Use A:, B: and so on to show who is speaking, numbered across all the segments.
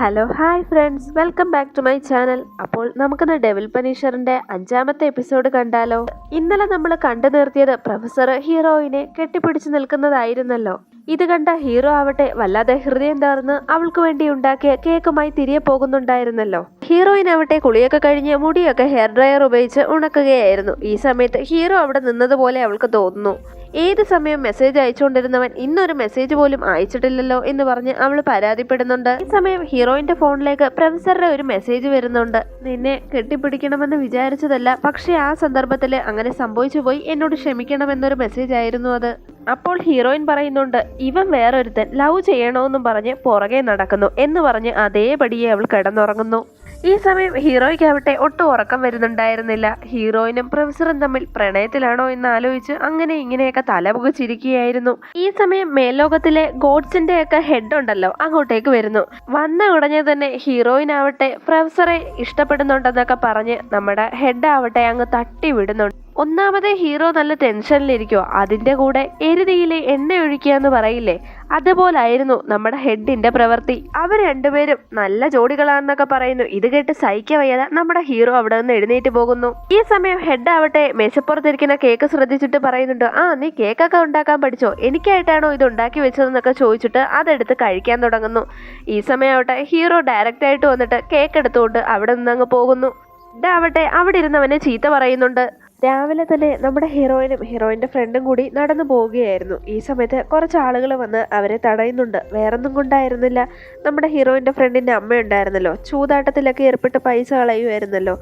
A: Hello hi friends welcome back to my channel അപ്പോൾ നമുക്കിന്ന് devil പനീഷറിന്റെ അഞ്ചാമത്തെ എപ്പിസോഡ് കണ്ടാലോ? ഇന്നലെ നമ്മൾ കണ്ടു നിർത്തിയത് പ്രൊഫസർ ഹീറോയിനെ കെട്ടിപ്പിടിച്ചു നിൽക്കുന്നതായിരുന്നല്ലോ. ഇത് കണ്ട ഹീറോ ആവട്ടെ വല്ലാതെ ഹൃദയം തകർന്ന് അവൾക്ക് വേണ്ടി ഉണ്ടാക്കിയ കേക്കുമായി തിരികെ പോകുന്നുണ്ടായിരുന്നല്ലോ. ഹീറോയിൻ ആവട്ടെ കുളിയൊക്കെ കഴിഞ്ഞ് മുടിയൊക്കെ ഹെയർ ഡ്രയർ ഉപയോഗിച്ച് ഉണക്കുകയായിരുന്നു. ഈ സമയത്ത് ഹീറോ അവിടെ നിന്നതുപോലെ അവൾക്ക് തോന്നുന്നു. ഏത് സമയം മെസ്സേജ് അയച്ചുകൊണ്ടിരുന്നവൻ ഇന്നൊരു മെസ്സേജ് പോലും അയച്ചിട്ടില്ലല്ലോ എന്ന് പറഞ്ഞ് അവൾ പരാതിപ്പെടുന്നുണ്ട്. ഈ സമയം ഹീറോയിന്റെ ഫോണിലേക്ക് പ്രൊഫസറുടെ ഒരു മെസ്സേജ് വരുന്നുണ്ട്. നിന്നെ കെട്ടിപ്പിടിക്കണമെന്ന് വിചാരിച്ചതല്ല പക്ഷെ ആ സന്ദർഭത്തിൽ അങ്ങനെ സംഭവിച്ചു പോയി. എന്നോട് ക്ഷമിക്കണമെന്നൊരു മെസ്സേജ് ആയിരുന്നു അത്. അപ്പോൾ ഹീറോയിൻ പറയുന്നുണ്ട് ഇവൻ വേറൊരുത്തൻ ലവ് ചെയ്യണമെന്നും പറഞ്ഞ് പുറകെ നടക്കുന്നു എന്ന് പറഞ്ഞ് അതേപടിയെ അവൾ കിടന്നുറങ്ങുന്നു. ഈ സമയം ഹീറോയ്ക്കാവട്ടെ ഒട്ടും ഉറക്കം വരുന്നുണ്ടായിരുന്നില്ല. ഹീറോയിനും പ്രൊഫസറും തമ്മിൽ പ്രണയത്തിലാണോ എന്ന് ആലോചിച്ച് അങ്ങനെ ഇങ്ങനെയൊക്കെ തലപുകച്ചിരിക്കുകയായിരുന്നു. ഈ സമയം മേൽലോകത്തിലെ ഗോഡ്സിന്റെ ഒക്കെ ഹെഡ് ഉണ്ടല്ലോ അങ്ങോട്ടേക്ക് വരുന്നു. വന്ന ഉടനെ തന്നെ ഹീറോയിനാവട്ടെ പ്രൊഫസറെ ഇഷ്ടപ്പെടുന്നുണ്ടെന്നൊക്കെ പറഞ്ഞ് നമ്മുടെ ഹെഡ് ആവട്ടെ അങ്ങ് തട്ടി വിടുന്നുണ്ട് ഒന്നാമതേ ഹീറോ നല്ല ടെൻഷനിലിരിക്കുവോ അതിന്റെ കൂടെ എരുതിയിലെ എണ്ണ ഒഴിക്കുക എന്ന് പറയില്ലേ? അതുപോലായിരുന്നു നമ്മുടെ ഹെഡിന്റെ പ്രവൃത്തി. അവർ രണ്ടുപേരും നല്ല ജോഡികളാണെന്നൊക്കെ പറയുന്നു. ഇത് കേട്ട് സഹിക്കാൻ വയ്യാതെ നമ്മുടെ ഹീറോ അവിടെ നിന്ന് എഴുന്നേറ്റ് പോകുന്നു. ഈ സമയം ഹെഡ് ആവട്ടെ മേശപ്പുറത്തിരിക്കുന്ന കേക്ക് ശ്രദ്ധിച്ചിട്ട് പറയുന്നുണ്ട് ആ നീ കേക്കൊക്കെ ഉണ്ടാക്കാൻ പഠിച്ചോ? എനിക്കായിട്ടാണോ ഇത് ഉണ്ടാക്കി വെച്ചതെന്നൊക്കെ ചോദിച്ചിട്ട് അതെടുത്ത് കഴിക്കാൻ തുടങ്ങുന്നു. ഈ സമയം ആവട്ടെ ഹീറോ ഡയറക്റ്റ് ആയിട്ട് വന്നിട്ട് കേക്ക് എടുത്തുകൊണ്ട് അവിടെ നിന്ന് അങ്ങ് പോകുന്നു. ഹെഡ് ആവട്ടെ അവിടെ ഇരുന്നവനെ ചീത്ത പറയുന്നുണ്ട്. രാവിലെ തന്നെ നമ്മുടെ ഹീറോയിനും ഹീറോയിന്റെ ഫ്രണ്ടും കൂടി നടന്നു പോവുകയായിരുന്നു. ഈ സമയത്ത് കുറച്ച് ആളുകൾ വന്ന് അവരെ തടയുന്നുണ്ട്. വേറൊന്നും കൊണ്ടായിരുന്നില്ല. നമ്മുടെ ഹീറോയിന്റെ ഫ്രണ്ടിന്റെ അമ്മ ഉണ്ടായിരുന്നല്ലോ ചൂതാട്ടത്തിലൊക്കെ ഏർപ്പെട്ട് പൈസ കളയുമായിരുന്നല്ലോ.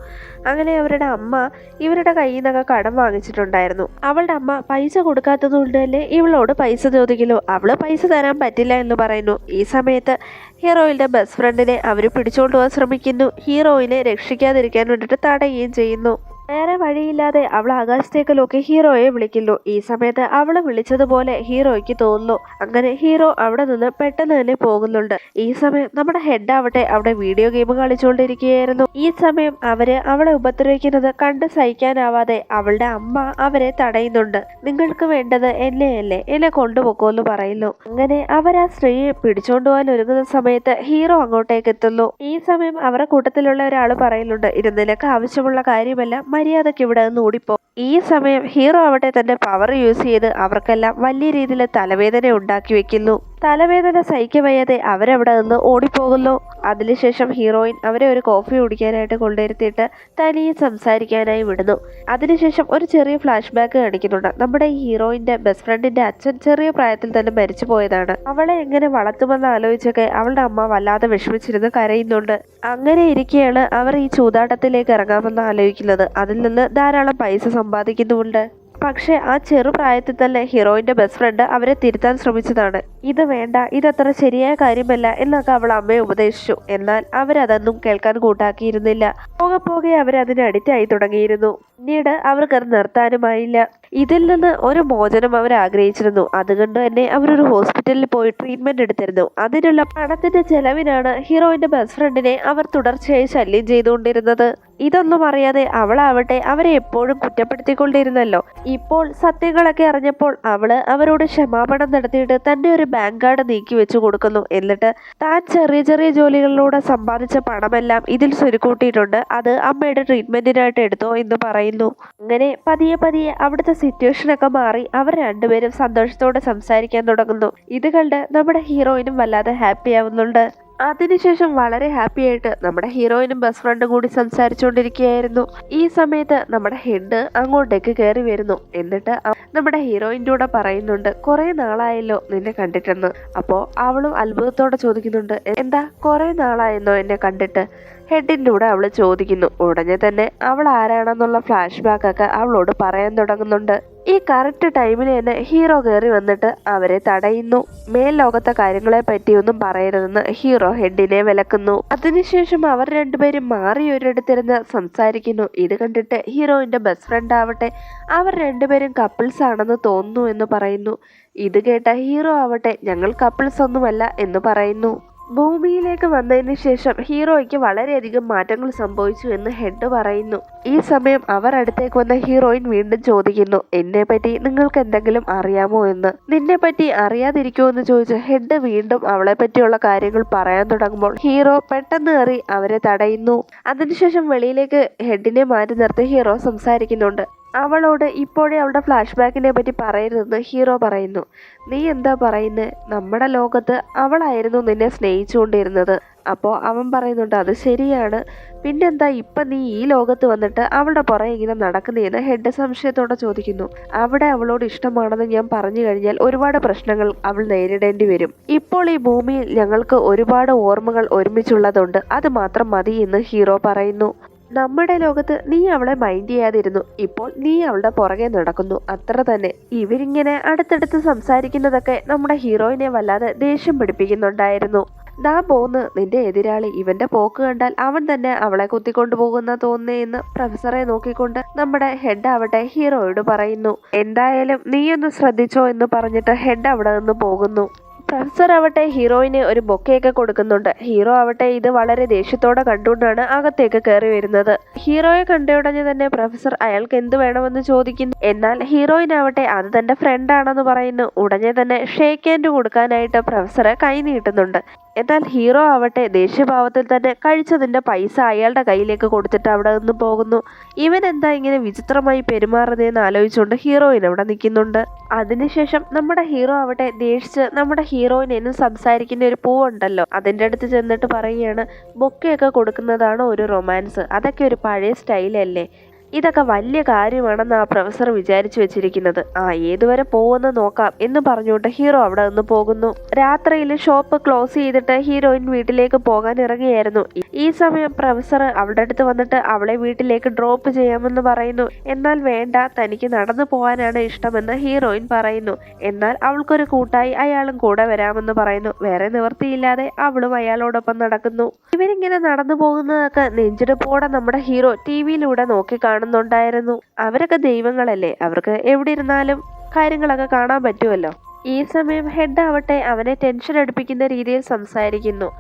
A: അങ്ങനെ അവരുടെ അമ്മ ഇവരുടെ കയ്യിൽ നിന്നൊക്കെ കടം വാങ്ങിച്ചിട്ടുണ്ടായിരുന്നു. അവളുടെ അമ്മ പൈസ കൊടുക്കാത്തത് കൊണ്ട് തന്നെ ഇവളോട് പൈസ ചോദിക്കലോ അവൾ പൈസ തരാൻ പറ്റില്ല എന്ന് പറയുന്നു. ഈ സമയത്ത് ഹീറോയിന്റെ ബെസ്റ്റ് ഫ്രണ്ടിനെ അവർ പിടിച്ചുകൊണ്ടുപോകാൻ ശ്രമിക്കുന്നു. ഹീറോയിനെ രക്ഷിക്കാതിരിക്കാൻ വേണ്ടിയിട്ട് തടയുകയും ചെയ്യുന്നു. വേറെ വഴിയില്ലാതെ അവൾ ആകാശത്തേക്ക് ഹീറോയെ വിളിക്കുന്നു. ഈ സമയത്ത് അവളെ വിളിച്ചതുപോലെ ഹീറോയ്ക്ക് തോന്നുന്നു. അങ്ങനെ ഹീറോ അവിടെ നിന്ന് പെട്ടെന്ന് തന്നെ പോകുന്നുണ്ട്. ഈ സമയം നമ്മുടെ ഹെഡ് ആവട്ടെ അവിടെ വീഡിയോ ഗെയിം കളിച്ചുകൊണ്ടിരിക്കുകയായിരുന്നു. ഈ സമയം അവർ അവളെ ഉപദ്രവിക്കുന്നത് കണ്ട് സഹിക്കാനാവാതെ അവളുടെ അമ്മ അവരെ തടയുന്നുണ്ട്. നിങ്ങൾക്ക് വേണ്ടത് എന്നെയല്ലേ എന്നെ കൊണ്ടുപോക്കോ എന്ന് പറയുന്നു. അങ്ങനെ അവർ ആ സ്ത്രീയെ പിടിച്ചോണ്ട് പോകാൻ ഒരുങ്ങുന്ന സമയത്ത് ഹീറോ അങ്ങോട്ടേക്ക് എത്തുന്നു. ഈ സമയം അവരുടെ കൂട്ടത്തിലുള്ള ഒരാൾ പറയുന്നുണ്ട് ഇത് നിനക്ക് ആവശ്യമുള്ള കാര്യമല്ല മര്യാദയ്ക്ക് ഇവിടെ നിന്ന് ഓടിപ്പോ. ഈ സമയം ഹീറോ അവിടെ തന്റെ പവർ യൂസ് ചെയ്ത് അവർക്കെല്ലാം വലിയ രീതിയിൽ തലവേദന ഉണ്ടാക്കി വെക്കുന്നു. തലവേദന സഹിക്കവയ്യാതെ അവരവിടെ നിന്ന് ഓടിപ്പോകുന്നു. അതിനുശേഷം ഹീറോയിൻ അവരെ ഒരു കോഫി കുടിക്കാനായിട്ട് കൊണ്ടുവരുത്തിയിട്ട് തനിയെ സംസാരിക്കാനായി വിടുന്നു. അതിനുശേഷം ഒരു ചെറിയ ഫ്ലാഷ് ബാക്ക് കാണിക്കുന്നുണ്ട്. നമ്മുടെ ഈ ഹീറോയിന്റെ ബെസ്റ്റ് ഫ്രണ്ടിന്റെ അച്ഛൻ ചെറിയ പ്രായത്തിൽ തന്നെ മരിച്ചു പോയതാണ് അവളെ എങ്ങനെ വളർത്തുമെന്ന് ആലോചിച്ചൊക്കെ അവളുടെ അമ്മ വല്ലാതെ വിഷമിച്ചിരുന്ന് കരയുന്നുണ്ട്. അങ്ങനെ ഇരിക്കെയാണ് അവർ ഈ ചൂതാട്ടത്തിലേക്ക് ഇറങ്ങാമെന്ന് ആലോചിക്കുന്നത്. അതിൽ നിന്ന് ധാരാളം പൈസ സമ്പാദിക്കുന്നുമുണ്ട്. പക്ഷേ ആ ചെറുപ്രായത്തിൽ തന്നെ ഹീറോയിന്റെ ബെസ്റ്റ് ഫ്രണ്ട് അവരെ തിരുത്താൻ ശ്രമിച്ചതാണ്. ഇത് വേണ്ട ഇതത്ര ശരിയായ കാര്യമല്ല എന്നൊക്കെ അവൾ അമ്മയെ ഉപദേശിച്ചു. എന്നാൽ അവരതൊന്നും കേൾക്കാൻ കൂട്ടാക്കിയിരുന്നില്ല. പോകെ പോകെ അവരതിന് അഡിക്റ്റായി തുടങ്ങിയിരുന്നു. പിന്നീട് അവർക്കത് നിർത്താനുമായില്ല. ഇതിൽ നിന്ന് ഒരു മോചനം അവർ ആഗ്രഹിച്ചിരുന്നു. അതുകൊണ്ട് തന്നെ അവരൊരു ഹോസ്പിറ്റലിൽ പോയി ട്രീറ്റ്മെന്റ് എടുത്തിരുന്നു. അതിനുള്ള പണത്തിന്റെ ചെലവിനാണ് ഹീറോയിന്റെ ബെസ്റ്റ് ഫ്രണ്ടിനെ അവർ തുടർച്ചയായി ശല്യം ചെയ്തുകൊണ്ടിരുന്നത്. ഇതൊന്നും അറിയാതെ അവളാവട്ടെ അവരെ എപ്പോഴും കുറ്റപ്പെടുത്തിക്കൊണ്ടിരുന്നല്ലോ. ഇപ്പോൾ സത്യങ്ങളൊക്കെ അറിഞ്ഞപ്പോൾ അവൾ അവരോട് ക്ഷമാപണം നടത്തിയിട്ട് തന്റെ ഒരു ബാങ്ക് കാർഡ് നീക്കി വെച്ചു കൊടുക്കുന്നു. എന്നിട്ട് താൻ ചെറിയ ചെറിയ ജോലികളിലൂടെ സമ്പാദിച്ച പണമെല്ലാം ഇതിൽ സ്വരുക്കൂട്ടിയിട്ടുണ്ട്. അത് അമ്മയുടെ ട്രീറ്റ്മെന്റിനായിട്ട് എടുത്തോ എന്ന് പറയുന്നു. അങ്ങനെ പതിയെ പതിയെ അവിടുത്തെ സിറ്റുവേഷൻ ഒക്കെ മാറി അവർ രണ്ടുപേരും സന്തോഷത്തോടെ സംസാരിക്കാൻ തുടങ്ങുന്നു. ഇത് കണ്ട് നമ്മുടെ ഹീറോയിനും വല്ലാതെ ഹാപ്പി ആവുന്നുണ്ട്. അതിനുശേഷം വളരെ ഹാപ്പി ആയിട്ട് നമ്മുടെ ഹീറോയിനും ബെസ്റ്റ് ഫ്രണ്ടും കൂടി സംസാരിച്ചുകൊണ്ടിരിക്കുകയായിരുന്നു. ഈ സമയത്ത് നമ്മുടെ ഹെഡ് അങ്ങോട്ടേക്ക് കയറി വരുന്നു. എന്നിട്ട് നമ്മുടെ ഹീറോയിന്റെ കൂടെ പറയുന്നുണ്ട് കുറെ നാളായല്ലോ നിന്നെ കണ്ടിട്ടെന്ന്. അപ്പോൾ അവളും അത്ഭുതത്തോടെ ചോദിക്കുന്നുണ്ട് എന്താ കുറെ നാളായെന്നോ എന്നെ കണ്ടിട്ട്? ഹെഡിന്റെ അവൾ ചോദിക്കുന്നു. ഉടനെ തന്നെ അവൾ ആരാണെന്നുള്ള ഫ്ലാഷ് ബാക്ക് ഒക്കെ അവളോട് പറയാൻ തുടങ്ങുന്നുണ്ട്. ഈ കറക്റ്റ് ടൈമിൽ തന്നെ ഹീറോ കയറി വന്നിട്ട് അവരെ തടയുന്നു. മേൽ ലോകത്തെ കാര്യങ്ങളെ പറ്റിയൊന്നും പറയരുതെന്ന് ഹീറോ ഹെഡിനെ വിലക്കുന്നു. അതിനുശേഷം അവർ രണ്ടുപേരും മാറി ഒരിടത്തിരുന്ന് സംസാരിക്കുന്നു. ഇത് കണ്ടിട്ട് ഹീറോയിന്റെ ബെസ്റ്റ് ഫ്രണ്ട് ആവട്ടെ അവർ രണ്ടുപേരും കപ്പിൾസ് ആണെന്ന് തോന്നുന്നു എന്ന് പറയുന്നു. ഇത് കേട്ട ഹീറോ ആവട്ടെ ഞങ്ങൾ കപ്പിൾസ് ഒന്നുമല്ല എന്ന് പറയുന്നു. ഭൂമിയിലേക്ക് വന്നതിന് ശേഷം ഹീറോയ്ക്ക് വളരെയധികം മാറ്റങ്ങൾ സംഭവിച്ചു എന്ന് ഹെഡ് പറയുന്നു. ഈ സമയം അവർ അടുത്തേക്ക് വന്ന ഹീറോയിൻ വീണ്ടും ചോദിക്കുന്നു എന്നെ പറ്റി നിങ്ങൾക്ക് എന്തെങ്കിലും അറിയാമോ എന്ന്? നിന്നെ പറ്റി അറിയാതിരിക്കുമോ എന്ന് ചോദിച്ച് ഹെഡ് വീണ്ടും അവളെ പറ്റിയുള്ള കാര്യങ്ങൾ പറയാൻ തുടങ്ങുമ്പോൾ ഹീറോ പെട്ടെന്ന് കയറി അവരെ തടയുന്നു. അതിനുശേഷം വെളിയിലേക്ക് ഹെഡിനെ മാറ്റി നിർത്തി ഹീറോ സംസാരിക്കുന്നുണ്ട്. അവളോട് ഇപ്പോഴേ അവളുടെ ഫ്ലാഷ് ബാക്കിനെ പറ്റി പറയരുതെന്ന് ഹീറോ പറയുന്നു. നീ എന്താ പറയുന്നത് നമ്മുടെ ലോകത്ത് അവളായിരുന്നു നിന്നെ സ്നേഹിച്ചുകൊണ്ടിരുന്നത്. അപ്പോൾ അവൻ പറയുന്നുണ്ട് അത് ശരിയാണ്. പിന്നെന്താ ഇപ്പം നീ ഈ ലോകത്ത് വന്നിട്ട് അവളുടെ പുറകെ ഇങ്ങനെ നടക്കുന്നതെന്ന് ഹെഡ് സംശയത്തോടെ ചോദിക്കുന്നു. അവിടെ അവളോട് ഇഷ്ടമാണെന്ന് ഞാൻ പറഞ്ഞു കഴിഞ്ഞാൽ ഒരുപാട് പ്രശ്നങ്ങൾ അവൾ നേരിടേണ്ടി വരും. ഇപ്പോൾ ഈ ഭൂമിയിൽ ഞങ്ങൾക്ക് ഒരുപാട് ഓർമ്മകൾ ഒരുമിച്ചുള്ളതുണ്ട്. അത് മാത്രം മതി എന്ന് ഹീറോ പറയുന്നു. നമ്മുടെ ലോകത്ത് നീ അവളെ മൈൻഡ് ചെയ്യാതിരുന്നു. ഇപ്പോൾ നീ അവളുടെ പുറകെ നടക്കുന്നു. അത്ര തന്നെ. ഇവരിങ്ങനെ അടുത്തടുത്ത് സംസാരിക്കുന്നതൊക്കെ നമ്മുടെ ഹീറോയിനെ വല്ലാതെ ദേഷ്യം പിടിപ്പിക്കുന്നുണ്ടായിരുന്നു. ദാ പോന്ന് നിന്റെ എതിരാളി. ഇവന്റെ പോക്ക് കണ്ടാൽ അവൻ തന്നെ അവളെ കുത്തിക്കൊണ്ടു പോകുന്ന തോന്നുന്നേന്ന് പ്രൊഫസറെ നോക്കിക്കൊണ്ട് നമ്മുടെ ഹെഡ് ആവട്ടെ ഹീറോയോട് പറയുന്നു. എന്തായാലും നീയൊന്ന് ശ്രദ്ധിച്ചോ എന്ന് പറഞ്ഞിട്ട് ഹെഡ് അവിടെ നിന്ന് പോകുന്നു. പ്രൊഫസർ ആവട്ടെ ഹീറോയിന് ഒരു ബൊക്കെയൊക്കെ കൊടുക്കുന്നുണ്ട്. ഹീറോ ആവട്ടെ ഇത് വളരെ ദേഷ്യത്തോടെ കണ്ടുകൊണ്ടാണ് അകത്തേക്ക് കയറി വരുന്നത്. ഹീറോയെ കണ്ടയുടനെ തന്നെ പ്രൊഫസർ അയാൾക്ക് എന്ത് വേണമെന്ന് ചോദിക്കുന്നു. എന്നാൽ ഹീറോയിൻ ആവട്ടെ അത് തന്റെ ഫ്രണ്ട് ആണെന്ന് പറയുന്നു. ഉടനെ തന്നെ ഷേക്ക് ഹാൻഡ് കൊടുക്കാനായിട്ട് പ്രൊഫസറെ കൈ നീട്ടുന്നുണ്ട്. എന്നാൽ ഹീറോ ആവട്ടെ ദേഷ്യഭാവത്തിൽ തന്നെ കഴിച്ചതിന്റെ പൈസ അയാളുടെ കയ്യിലേക്ക് കൊടുത്തിട്ട് അവിടെ നിന്ന് പോകുന്നു. ഇവൻ എന്താ ഇങ്ങനെ വിചിത്രമായി പെരുമാറുന്നതെന്ന് ആലോചിച്ചുകൊണ്ട് ഹീറോയിൻ അവിടെ നിൽക്കുന്നുണ്ട്. അതിനുശേഷം നമ്മുടെ ഹീറോ ആവട്ടെ ദേഷിച്ച് നമ്മുടെ ഹീറോയിൻ എന്നും സംസാരിക്കുന്ന ഒരു പൂവുണ്ടല്ലോ. അതിന്റെ അടുത്ത് ചെന്നിട്ട് പറയുകയാണ് ബൊക്കെയൊക്കെ കൊടുക്കുന്നതാണ് ഒരു റൊമാൻസ്. അതൊക്കെ ഒരു പഴയ സ്റ്റൈലല്ലേ? ഇതൊക്കെ വലിയ കാര്യമാണെന്ന് ആ പ്രൊഫസർ വിചാരിച്ചു വെച്ചിരിക്കുന്നത്. ആ ഏതുവരെ പോകുമെന്ന് നോക്കാം എന്ന് പറഞ്ഞുകൊണ്ട് ഹീറോ അവിടെ നിന്ന് പോകുന്നു. രാത്രിയിൽ ഷോപ്പ് ക്ലോസ് ചെയ്തിട്ട് ഹീറോയിൻ വീട്ടിലേക്ക് പോകാൻ ഇറങ്ങിയായിരുന്നു. ഈ സമയം പ്രൊഫസർ അവളുടെ അടുത്ത് വന്നിട്ട് അവളെ വീട്ടിലേക്ക് ഡ്രോപ്പ് ചെയ്യാമെന്ന് പറയുന്നു. എന്നാൽ വേണ്ട തനിക്ക് നടന്നു പോകാനാണ് ഇഷ്ടമെന്ന് ഹീറോയിൻ പറയുന്നു. എന്നാൽ അവൾക്കൊരു കൂട്ടായി അയാളും കൂടെ വരാമെന്ന് പറയുന്നു. വേറെ നിവൃത്തിയില്ലാതെ അവളും അയാളോടൊപ്പം നടക്കുന്നു. ഇവരിങ്ങനെ നടന്നു പോകുന്നതൊക്കെ നെഞ്ചിടുപ്പോടെ നമ്മുടെ ഹീറോ ടി വിയിലൂടെ നോക്കി കാണുന്നുണ്ടായിരുന്നു. അവരൊക്കെ ദൈവങ്ങളല്ലേ? അവർക്ക് എവിടെ ഇരുന്നാലും കാര്യങ്ങളൊക്കെ കാണാൻ പറ്റുമല്ലോ. ഈ സമയം ഹെഡ് ആവട്ടെ അവനെ ടെൻഷൻ അടുപ്പിക്കുന്ന രീതിയിൽ സംസാരിക്കുന്നു.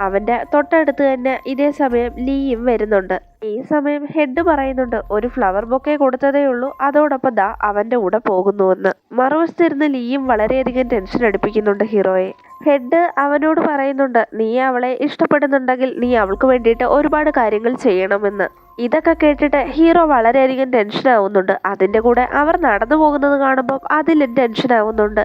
A: അവന്റെ തൊട്ടടുത്ത് തന്നെ ഇതേ സമയം ലീയും വരുന്നുണ്ട്. ഈ സമയം ഹെഡ് പറയുന്നുണ്ട് ഒരു ഫ്ലവർ ബൊക്കെ കൊടുത്തതേ ഉള്ളൂ. അതോടൊപ്പം ദാ അവന്റെ കൂടെ പോകുന്നുവെന്ന് മറുവശത്തിരുന്ന് ലീയും വളരെയധികം ടെൻഷൻ അടുപ്പിക്കുന്നുണ്ട് ഹീറോയെ. ഹെഡ് അവനോട് പറയുന്നുണ്ട് നീ അവളെ ഇഷ്ടപ്പെടുന്നുണ്ടെങ്കിൽ നീ അവൾക്ക് വേണ്ടിയിട്ട് ഒരുപാട് കാര്യങ്ങൾ ചെയ്യണമെന്ന്. ഇതൊക്കെ കേട്ടിട്ട് ഹീറോ വളരെയധികം ടെൻഷൻ ആവുന്നുണ്ട്. അതിന്റെ കൂടെ അവർ നടന്നു പോകുന്നത് കാണുമ്പോൾ അതിലും ടെൻഷൻ ആവുന്നുണ്ട്.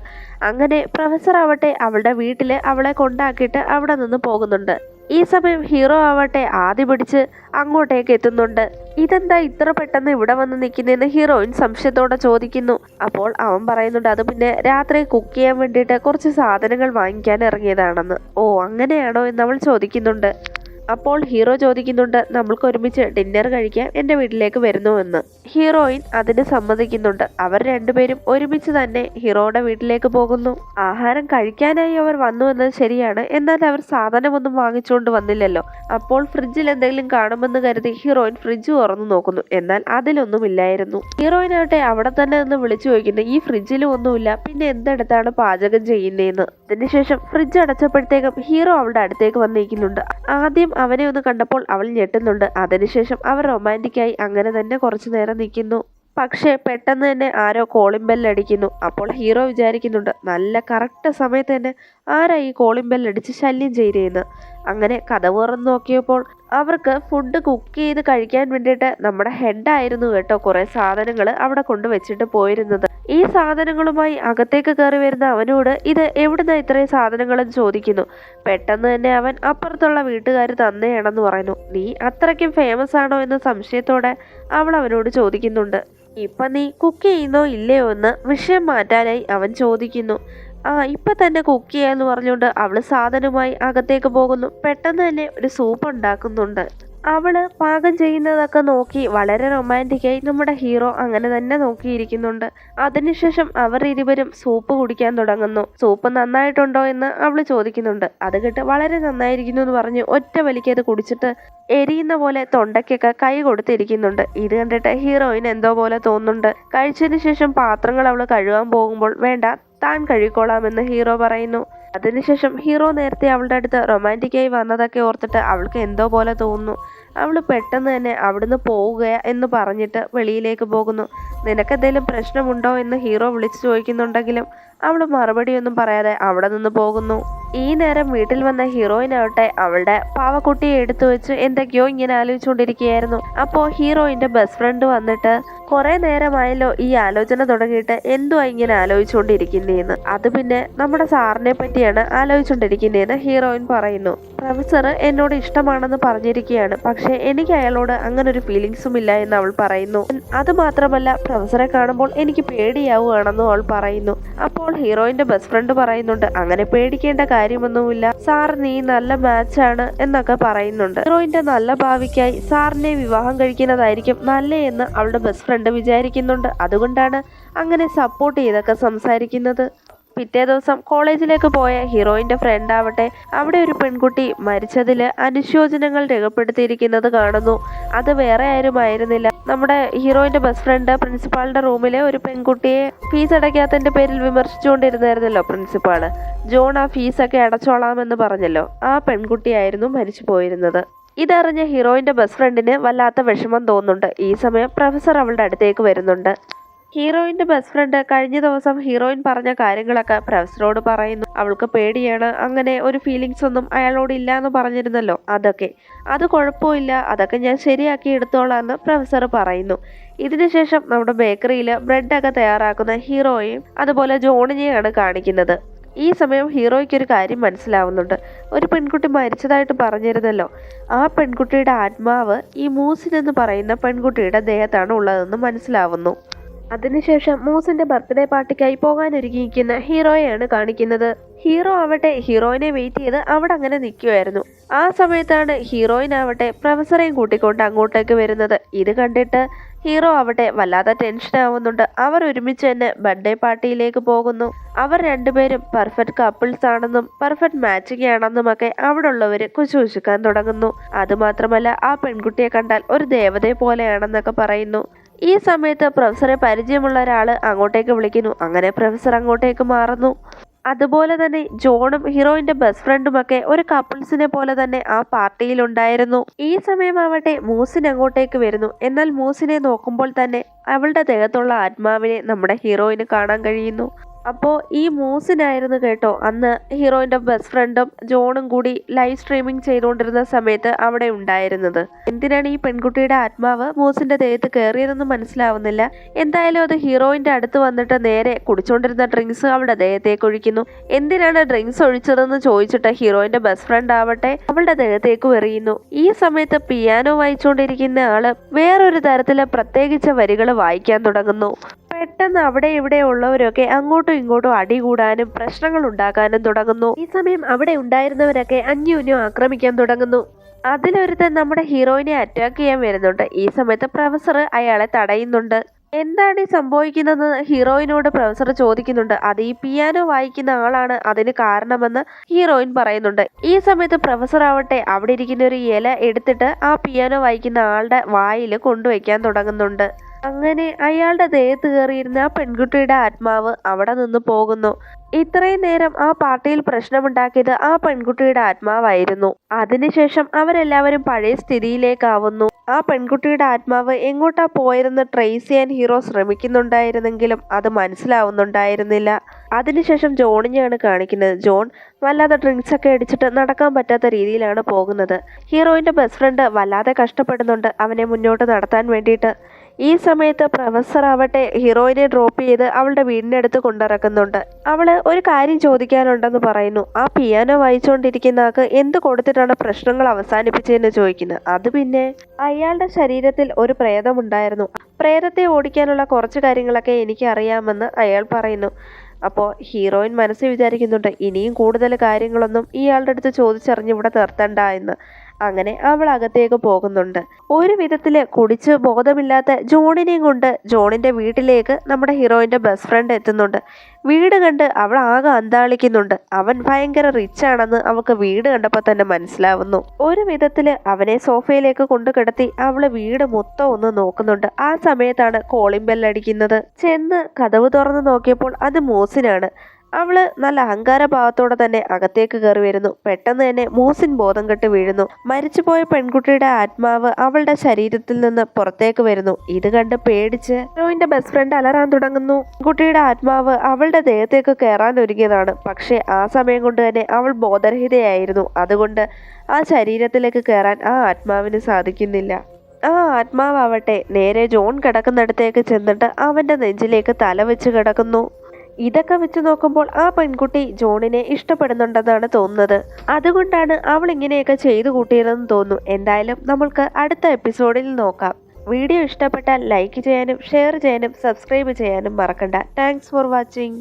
A: അങ്ങനെ പ്രൊഫസർ ആവട്ടെ അവളുടെ വീട്ടിൽ അവളെ കൊണ്ടാക്കിയിട്ട് അവിടെ നിന്ന് പോകുന്നുണ്ട്. ഈ സമയം ഹീറോ ആവട്ടെ ആദ്യ പിടിച്ച് അങ്ങോട്ടേക്ക് എത്തുന്നുണ്ട്. ഇതെന്താ ഇത്ര പെട്ടെന്ന് ഇവിടെ വന്ന് നിൽക്കുന്നതെന്ന് ഹീറോയിൻ സംശയത്തോടെ ചോദിക്കുന്നു. അപ്പോൾ അവൻ പറയുന്നുണ്ട് അത് പിന്നെ രാത്രി കുക്ക് ചെയ്യാൻ വേണ്ടിയിട്ട് കുറച്ച് സാധനങ്ങൾ വാങ്ങിക്കാൻ ഇറങ്ങിയതാണെന്ന്. ഓ അങ്ങനെയാണോ? എന്ന് അവൾ ചോദിക്കുന്നുണ്ട്. അപ്പോൾ ഹീറോ ചോദിക്കുന്നുണ്ട് നമ്മൾക്ക് ഒരുമിച്ച് ഡിന്നർ കഴിക്കാൻ എന്റെ വീട്ടിലേക്ക് വരുന്നു എന്ന്. ഹീറോയിൻ അതിന് സമ്മതിക്കുന്നുണ്ട്. അവർ രണ്ടുപേരും ഒരുമിച്ച് തന്നെ ഹീറോയുടെ വീട്ടിലേക്ക് പോകുന്നു. ആഹാരം കഴിക്കാനായി അവർ വന്നു എന്നത് ശരിയാണ്. എന്നാൽ അവർ സാധനമൊന്നും വാങ്ങിച്ചുകൊണ്ട് വന്നില്ലല്ലോ. അപ്പോൾ ഫ്രിഡ്ജിൽ എന്തെങ്കിലും കാണുമെന്ന് കരുതി ഹീറോയിൻ ഫ്രിഡ്ജ് തുറന്നു നോക്കുന്നു. എന്നാൽ അതിലൊന്നുമില്ലായിരുന്നു ഹീറോയിനാവട്ടെ അവിടെ തന്നെ നിന്ന് വിളിച്ചു ചോദിക്കുന്നു ഈ ഫ്രിഡ്ജിലും ഒന്നുമില്ല. പിന്നെ എന്തെടുത്താണ് പാചകം ചെയ്യുന്നതെന്ന്? അതിനുശേഷം ഫ്രിഡ്ജ് അടച്ചപ്പോഴത്തേക്കും ഹീറോ അവളുടെ അടുത്തേക്ക് വന്നിരിക്കുന്നുണ്ട്. ആദ്യം അവനെ ഒന്ന് കണ്ടപ്പോൾ അവൾ ഞെട്ടുന്നുണ്ട്. അതിനുശേഷം അവർ റൊമാന്റിക്കായി അങ്ങനെ തന്നെ കുറച്ചു നേരം നിൽക്കുന്നു. പക്ഷേ പെട്ടെന്ന് തന്നെ ആരോ കോളിംഗ് ബെല്ലടിക്കുന്നു അപ്പോൾ ഹീറോ വിചാരിക്കുന്നുണ്ട് നല്ല കറക്റ്റ് സമയത്ത് തന്നെ ആരാ ഈ കോളിംഗ് ബെല്ലടിച്ച് ശല്യം ചെയ്തേന്ന്. അങ്ങനെ കഥ തുറന്ന് നോക്കിയപ്പോൾ അവർക്ക് ഫുഡ് കുക്ക് ചെയ്ത് കഴിക്കാൻ വേണ്ടിയിട്ട് നമ്മുടെ ഹെഡായിരുന്നു കേട്ടോ കുറേ സാധനങ്ങൾ അവിടെ കൊണ്ടുവച്ചിട്ട് പോയിരുന്നത്. ഈ സാധനങ്ങളുമായി അകത്തേക്ക് കയറി വരുന്ന അവനോട് ഇത് എവിടുന്ന ഇത്രയും സാധനങ്ങളെന്ന് ചോദിക്കുന്നു. പെട്ടെന്ന് തന്നെ അവൻ അപ്പുറത്തുള്ള വീട്ടുകാർ തന്നെയാണെന്ന് പറയുന്നു. നീ അത്രയ്ക്കും ഫേമസ് ആണോ എന്ന സംശയത്തോടെ അവൾ അവനോട് ചോദിക്കുന്നുണ്ട്. ഇപ്പൊ നീ കുക്ക് ചെയ്യുന്നോ ഇല്ലയോ എന്ന് വിഷയം മാറ്റാനായി അവൻ ചോദിക്കുന്നു. ആ ഇപ്പൊ തന്നെ കുക്ക് ചെയ്യാന്ന് പറഞ്ഞുകൊണ്ട് അവൾ സാധനവുമായി അകത്തേക്ക് പോകുന്നു. പെട്ടെന്ന് തന്നെ ഒരു സൂപ്പ് ഉണ്ടാക്കുന്നുണ്ട്. അവൾ പാകം ചെയ്യുന്നതൊക്കെ നോക്കി വളരെ റൊമാന്റിക്കായി നമ്മുടെ ഹീറോ അങ്ങനെ തന്നെ നോക്കിയിരിക്കുന്നുണ്ട്. അതിനുശേഷം അവർ ഇരുവരും സൂപ്പ് കുടിക്കാൻ തുടങ്ങുന്നു. സൂപ്പ് നന്നായിട്ടുണ്ടോ എന്ന് അവൾ ചോദിക്കുന്നുണ്ട്. അത് കേട്ട് വളരെ നന്നായിരിക്കുന്നു എന്ന് പറഞ്ഞ് ഒറ്റ വലിക്ക് അത് കുടിച്ചിട്ട് എരിയുന്ന പോലെ തൊണ്ടയ്ക്കൊക്കെ കൈ കൊടുത്തിരിക്കുന്നുണ്ട്. ഇത് കണ്ടിട്ട് ഹീറോയിൻ എന്തോ പോലെ തോന്നുന്നുണ്ട്. കഴിച്ചതിന് ശേഷം പാത്രങ്ങൾ അവൾ കഴുകാൻ പോകുമ്പോൾ വേണ്ട താൻ കഴിക്കോളാമെന്ന് ഹീറോ പറയുന്നു. അതിനുശേഷം ഹീറോ നേരത്തെ അവളുടെ അടുത്ത് റൊമാന്റിക്കായി വന്നതൊക്കെ ഓർത്തിട്ട് അവൾക്ക് എന്തോ പോലെ തോന്നുന്നു. അവൾ പെട്ടെന്ന് തന്നെ അവിടുന്ന് പോവുക എന്ന് പറഞ്ഞിട്ട് വെളിയിലേക്ക് പോകുന്നു. നിനക്കെന്തെങ്കിലും പ്രശ്നമുണ്ടോ എന്ന് ഹീറോ വിളിച്ചു ചോദിക്കുന്നുണ്ടെങ്കിലും അവൾ മറുപടിയൊന്നും പറയാതെ അവിടെ നിന്ന് പോകുന്നു. ഈ നേരം വീട്ടിൽ വന്ന ഹീറോയിനാവട്ടെ അവളുടെ പാവക്കുട്ടിയെ എടുത്തു വെച്ച് എന്തൊക്കെയോ ഇങ്ങനെ ആലോചിച്ചുകൊണ്ടിരിക്കുകയായിരുന്നു. അപ്പോൾ ഹീറോയിന്റെ ബെസ്റ്റ് ഫ്രണ്ട് വന്നിട്ട് കുറെ നേരമായല്ലോ ഈ ആലോചന തുടങ്ങിയിട്ട് എന്തുവാ ഇങ്ങനെ ആലോചിച്ചുകൊണ്ടിരിക്കുന്നതെന്ന് അത് പിന്നെ നമ്മുടെ സാറിനെ പറ്റിയാണ് ആലോചിച്ചുകൊണ്ടിരിക്കുന്നതെന്ന് ഹീറോയിൻ പറയുന്നു. പ്രൊഫസർ എന്നോട് ഇഷ്ടമാണെന്ന് പറഞ്ഞിരിക്കുകയാണ്. പക്ഷേ എനിക്ക് അയാളോട് അങ്ങനെ ഒരു ഫീലിങ്സും ഇല്ല എന്ന് അവൾ പറയുന്നു. അത് മാത്രമല്ല പ്രൊഫസറെ കാണുമ്പോൾ എനിക്ക് പേടിയാവുകയാണെന്നും അവൾ പറയുന്നു. അപ്പോൾ ഹീറോയിന്റെ ബെസ്റ്റ് ഫ്രണ്ട് പറയുന്നുണ്ട് അങ്ങനെ പേടിക്കേണ്ട കാര്യമൊന്നുമില്ല. സാർ നീ നല്ല മാച്ച് ആണ് എന്നൊക്കെ പറയുന്നുണ്ട്. ഹീറോയിന്റെ നല്ല ഭാവിക്കായി സാറിനെ വിവാഹം കഴിക്കുന്നതായിരിക്കും നല്ലതെന്ന് അവളുടെ ബെസ്റ്റ് ഫ്രണ്ട് വിചാരിക്കുന്നുണ്ട്. അതുകൊണ്ടാണ് അങ്ങനെ സപ്പോർട്ട് ചെയ്തൊക്കെ സംസാരിക്കുന്നത്. പിറ്റേ ദിവസം കോളേജിലേക്ക് പോയ ഹീറോയിന്റെ ഫ്രണ്ട് ആവട്ടെ അവിടെ ഒരു പെൺകുട്ടി മരിച്ചതിൽ അനുശോചനങ്ങൾ രേഖപ്പെടുത്തിയിരിക്കുന്നത് കാണുന്നു. അത് വേറെ ആരുമായിരുന്നില്ല നമ്മുടെ ഹീറോയിന്റെ ബെസ്റ്റ് ഫ്രണ്ട് പ്രിൻസിപ്പാളിന്റെ റൂമിലെ ഒരു പെൺകുട്ടിയെ ഫീസ് അടയ്ക്കാത്തതിന്റെ പേരിൽ വിമർശിച്ചുകൊണ്ടിരുന്നായിരുന്നല്ലോ പ്രിൻസിപ്പാൾ. ജോൺ ആ ഫീസൊക്കെ അടച്ചോളാമെന്ന് പറഞ്ഞല്ലോ. ആ പെൺകുട്ടിയായിരുന്നു മരിച്ചു പോയിരുന്നത്. ഇതറിഞ്ഞ ഹീറോയിന്റെ ബെസ്റ്റ് ഫ്രണ്ടിന് വല്ലാത്ത വിഷമം തോന്നുന്നുണ്ട്. ഈ സമയം പ്രൊഫസർ അവളുടെ അടുത്തേക്ക് വരുന്നുണ്ട്. ഹീറോയിന്റെ ബെസ്റ്റ് ഫ്രണ്ട് കഴിഞ്ഞ ദിവസം ഹീറോയിൻ പറഞ്ഞ കാര്യങ്ങളൊക്കെ പ്രൊഫസറോട് പറയുന്നു. അവൾക്ക് പേടിയാണ്. അങ്ങനെ ഒരു ഫീലിങ്സ് ഒന്നും അയാളോട് ഇല്ല എന്ന് പറഞ്ഞിരുന്നല്ലോ. അതൊക്കെ. അത് കുഴപ്പമില്ല. അതൊക്കെ ഞാൻ ശരിയാക്കി എടുത്തോളാന്ന് പ്രൊഫസർ പറയുന്നു. ഇതിനുശേഷം നമ്മുടെ ബേക്കറിയിൽ ബ്രെഡൊക്കെ തയ്യാറാക്കുന്ന ഹീറോയും അതുപോലെ ജോണിനെയാണ് കാണിക്കുന്നത്. ഈ സമയം ഹീറോയ്ക്ക് ഒരു കാര്യം മനസ്സിലാവുന്നുണ്ട്. ഒരു പെൺകുട്ടി മരിച്ചതായിട്ട് പറഞ്ഞിരുന്നല്ലോ. ആ പെൺകുട്ടിയുടെ ആത്മാവ് ഈ മൂസിൻ എന്ന് പറയുന്ന പെൺകുട്ടിയുടെ ദേഹത്താണ് ഉള്ളതെന്ന് മനസ്സിലാവുന്നു. അതിനുശേഷം മൂസിന്റെ ബർത്ത്ഡേ പാർട്ടിക്കായി പോകാനൊരുങ്ങിയിരിക്കുന്ന ഹീറോയെയാണ് കാണിക്കുന്നത്. ഹീറോ ആവട്ടെ ഹീറോയിനെ വെയിറ്റ് ചെയ്ത് അവിടെ അങ്ങനെ നിൽക്കുമായിരുന്നു ആ സമയത്താണ് ഹീറോയിനാവട്ടെ പ്രൊഫസറേയും കൂട്ടിക്കൊണ്ട് അങ്ങോട്ടേക്ക് വരുന്നത്. ഇത് കണ്ടിട്ട് ഹീറോ ആവട്ടെ വല്ലാതെ ടെൻഷൻ ആവുന്നുണ്ട്. അവർ ഒരുമിച്ച് തന്നെ ബർത്ത്ഡേ പാർട്ടിയിലേക്ക് പോകുന്നു. അവർ രണ്ടുപേരും പെർഫെക്റ്റ് കപ്പിൾസ് ആണെന്നും പെർഫെക്റ്റ് മാച്ചിങ് ആണെന്നും ഒക്കെ അവിടെ ഉള്ളവർ കുശുകുശുക്കാൻ തുടങ്ങുന്നു അതുമാത്രമല്ല ആ പെൺകുട്ടിയെ കണ്ടാൽ ഒരു ദേവതയെ പോലെയാണെന്നൊക്കെ പറയുന്നു. ഈ സമയത്ത് പ്രൊഫസറെ പരിചയമുള്ള ഒരാൾ അങ്ങോട്ടേക്ക് വിളിക്കുന്നു. അങ്ങനെ പ്രൊഫസർ അങ്ങോട്ടേക്ക് മാറുന്നു. അതുപോലെ തന്നെ ജോണും ഹീറോയിന്റെ ബെസ്റ്റ് ഫ്രണ്ടും ഒക്കെ ഒരു കപ്പിൾസിനെ പോലെ തന്നെ ആ പാർട്ടിയിൽ ഉണ്ടായിരുന്നു ഈ സമയമാവട്ടെ മൂസിൻ അങ്ങോട്ടേക്ക് വരുന്നു. എന്നാൽ മൂസിനെ നോക്കുമ്പോൾ തന്നെ അവളുടെ ദേഹത്തുള്ള ആത്മാവിനെ നമ്മുടെ ഹീറോയിന് കാണാൻ കഴിയുന്നു. അപ്പോൾ ഈ മൂസിനായിരുന്നു കേട്ടോ അന്ന് ഹീറോയിന്റെ ബെസ്റ്റ് ഫ്രണ്ടും ജോണും കൂടി ലൈവ് സ്ട്രീമിംഗ് ചെയ്തുകൊണ്ടിരുന്ന സമയത്ത് അവിടെ ഉണ്ടായിരുന്നത്. എന്തിനാണ് ഈ പെൺകുട്ടിയുടെ ആത്മാവ് മൂസിന്റെ ദേഹത്ത് കയറിയതെന്ന് മനസ്സിലാവുന്നില്ല. എന്തായാലും അത് ഹീറോയിന്റെ അടുത്ത് വന്നിട്ട് നേരെ കുടിച്ചുകൊണ്ടിരുന്ന ഡ്രിങ്ക്സ് അവളുടെ ദേഹത്തേക്ക് ഒഴിക്കുന്നു. എന്തിനാണ് ഡ്രിങ്ക്സ് ഒഴിച്ചതെന്ന് ചോദിച്ചിട്ട് ഹീറോയിന്റെ ബെസ്റ്റ് ഫ്രണ്ട് ആവട്ടെ അവളുടെ ദേഹത്തേക്ക് എറിയുന്നു. ഈ സമയത്ത് പിയാനോ വായിച്ചുകൊണ്ടിരിക്കുന്ന ആൾ വേറൊരു തരത്തിലെ പ്രത്യേകിച്ച വരികൾ വായിക്കാൻ തുടങ്ങുന്നു. പെട്ടെന്ന് അവിടെ ഇവിടെ ഉള്ളവരൊക്കെ അങ്ങോട്ടും ഇങ്ങോട്ടും അടി കൂടാനും പ്രശ്നങ്ങൾ ഉണ്ടാക്കാനും തുടങ്ങുന്നു. ഈ സമയം അവിടെ ഉണ്ടായിരുന്നവരൊക്കെ അന്യോന്യം ആക്രമിക്കാൻ തുടങ്ങുന്നു. അതിലൊരുത്തൻ നമ്മുടെ ഹീറോയിനെ അറ്റാക്ക് ചെയ്യാൻ വരുന്നുണ്ട്. ഈ സമയത്ത് പ്രൊഫസർ അയാളെ തടയുന്നുണ്ട്. എന്താണ് ഈ സംഭവിക്കുന്നതെന്ന് ഹീറോയിനോട് പ്രൊഫസർ ചോദിക്കുന്നുണ്ട്. അത് ഈ പിയാനോ വായിക്കുന്ന ആളാണ്. അതിന് കാരണമെന്ന് ഹീറോയിൻ പറയുന്നുണ്ട്. ഈ സമയത്ത് പ്രൊഫസർ ആവട്ടെ അവിടെ ഇരിക്കുന്ന ഒരു ഇല എടുത്തിട്ട് ആ പിയാനോ വായിക്കുന്ന ആളുടെ വായിൽ കൊണ്ടുവയ്ക്കാൻ തുടങ്ങുന്നുണ്ട്. അങ്ങനെ അയാളുടെ ദേഹത്ത് കയറിയിരുന്ന ആ പെൺകുട്ടിയുടെ ആത്മാവ് അവിടെ നിന്ന് പോകുന്നു. ഇത്രയും നേരം ആ പാർട്ടിയിൽ പ്രശ്നമുണ്ടാക്കിയത് ആ പെൺകുട്ടിയുടെ ആത്മാവായിരുന്നു. അതിനുശേഷം അവരെല്ലാവരും പഴയ സ്ഥിതിയിലേക്കാവുന്നു. ആ പെൺകുട്ടിയുടെ ആത്മാവ് എങ്ങോട്ടാ പോയതെന്ന് ട്രേസ് ചെയ്യാൻ ഹീറോ ശ്രമിക്കുന്നുണ്ടായിരുന്നെങ്കിലും അത് മനസ്സിലാവുന്നുണ്ടായിരുന്നില്ല. അതിനുശേഷം ജോണിനെയാണ് കാണിക്കുന്നത്. ജോൺ വല്ലാതെ ഡ്രിങ്ക്സ് ഒക്കെ അടിച്ചിട്ട് നടക്കാൻ പറ്റാത്ത രീതിയിലാണ് പോകുന്നത്. ഹീറോയിന്റെ ബെസ്റ്റ് ഫ്രണ്ട് വല്ലാതെ കഷ്ടപ്പെടുന്നുണ്ട് അവനെ മുന്നോട്ട് നടത്താൻ വേണ്ടിയിട്ട്. ഈ സമയത്ത് പ്രൊഫസർ ആവട്ടെ ഹീറോയിനെ ഡ്രോപ്പ് ചെയ്ത് അവളുടെ വീടിനടുത്ത് കൊണ്ടിറക്കുന്നുണ്ട്. അവൾ ഒരു കാര്യം ചോദിക്കാനുണ്ടെന്ന് പറയുന്നു. ആ പിയാനോ വായിച്ചുകൊണ്ടിരിക്കുന്ന ആൾക്ക് എന്ത് കൊടുത്തിട്ടാണ് പ്രശ്നങ്ങൾ അവസാനിപ്പിച്ചതെന്ന് ചോദിക്കുന്നത്? അത് പിന്നെ അയാളുടെ ശരീരത്തിൽ ഒരു പ്രേതമുണ്ടായിരുന്നു. പ്രേതത്തെ ഓടിക്കാനുള്ള കുറച്ച് കാര്യങ്ങളൊക്കെ എനിക്ക് അറിയാമെന്ന് അയാൾ പറയുന്നു. അപ്പോൾ ഹീറോയിൻ മനസ്സിൽ വിചാരിക്കുന്നുണ്ട് ഇനിയും കൂടുതൽ കാര്യങ്ങളൊന്നും ഇയാളുടെ അടുത്ത് ചോദിച്ചറിഞ്ഞ് ഇവിടെ നിർത്തണ്ട എന്ന്. അങ്ങനെ അവൾ അകത്തേക്ക് പോകുന്നുണ്ട്. ഒരു വിധത്തിൽ കുടിച്ച് ബോധമില്ലാത്ത ജോണിനെയും കൊണ്ട് ജോണിന്റെ വീട്ടിലേക്ക് നമ്മുടെ ഹീറോയിന്റെ ബെസ്റ്റ് ഫ്രണ്ട് എത്തുന്നുണ്ട്. വീട് കണ്ട് അവൾ ആകെ അന്താളിക്കുന്നുണ്ട്. അവൻ ഭയങ്കര റിച്ച് ആണെന്ന് അവൾക്ക് വീട് കണ്ടപ്പോൾ തന്നെ മനസ്സിലാവുന്നു. ഒരു വിധത്തിൽ അവനെ സോഫയിലേക്ക് കൊണ്ടു കിടത്തി അവൾ വീട് മൊത്തം ഒന്ന് നോക്കുന്നുണ്ട്. ആ സമയത്താണ് കോളിംഗ് ബെല്ലടിക്കുന്നത് ചെന്ന് കതവ് തുറന്ന് നോക്കിയപ്പോൾ അത് മൂസിനാണ്. അവൾ നല്ല അഹങ്കാരഭാവത്തോടെ തന്നെ അകത്തേക്ക് കയറി വരുന്നു. പെട്ടെന്ന് തന്നെ മൂസിൻ ബോധം കെട്ട് വീഴുന്നു. മരിച്ചുപോയ പെൺകുട്ടിയുടെ ആത്മാവ് അവളുടെ ശരീരത്തിൽ നിന്ന് പുറത്തേക്ക് വരുന്നു. ഇത് കണ്ട് പേടിച്ച് ഹീറോയിന്റെ ബെസ്റ്റ് ഫ്രണ്ട് അലറാൻ തുടങ്ങുന്നു. കുട്ടിയുടെ ആത്മാവ് അവളുടെ ദേഹത്തേക്ക് കയറാൻ ഒരുങ്ങിയതാണ്. പക്ഷേ ആ സമയം കൊണ്ട് തന്നെ അവൾ ബോധരഹിതയായിരുന്നു. അതുകൊണ്ട് ആ ശരീരത്തിലേക്ക് കയറാൻ ആ ആത്മാവിന് സാധിക്കുന്നില്ല. ആ ആത്മാവട്ടെ നേരെ ജോൺ കിടക്കുന്നിടത്തേക്ക് ചെന്നിട്ട് അവന്റെ നെഞ്ചിലേക്ക് തല വെച്ച് കിടക്കുന്നു. ഇതൊക്കെ വെച്ച് നോക്കുമ്പോൾ ആ പെൺകുട്ടി ജോണിനെ ഇഷ്ടപ്പെടുന്നുണ്ടെന്നാണ് തോന്നുന്നത്. അതുകൊണ്ടാണ് അവൾ ഇങ്ങനെയൊക്കെ ചെയ്തു കൂട്ടിയതെന്ന് തോന്നുന്നു. എന്തായാലും നമുക്ക് അടുത്ത എപ്പിസോഡിൽ നോക്കാം. വീഡിയോ ഇഷ്ടപ്പെട്ടാൽ ലൈക്ക് ചെയ്യാനും ഷെയർ ചെയ്യാനും സബ്സ്ക്രൈബ് ചെയ്യാനും മറക്കണ്ട. Thanks for watching.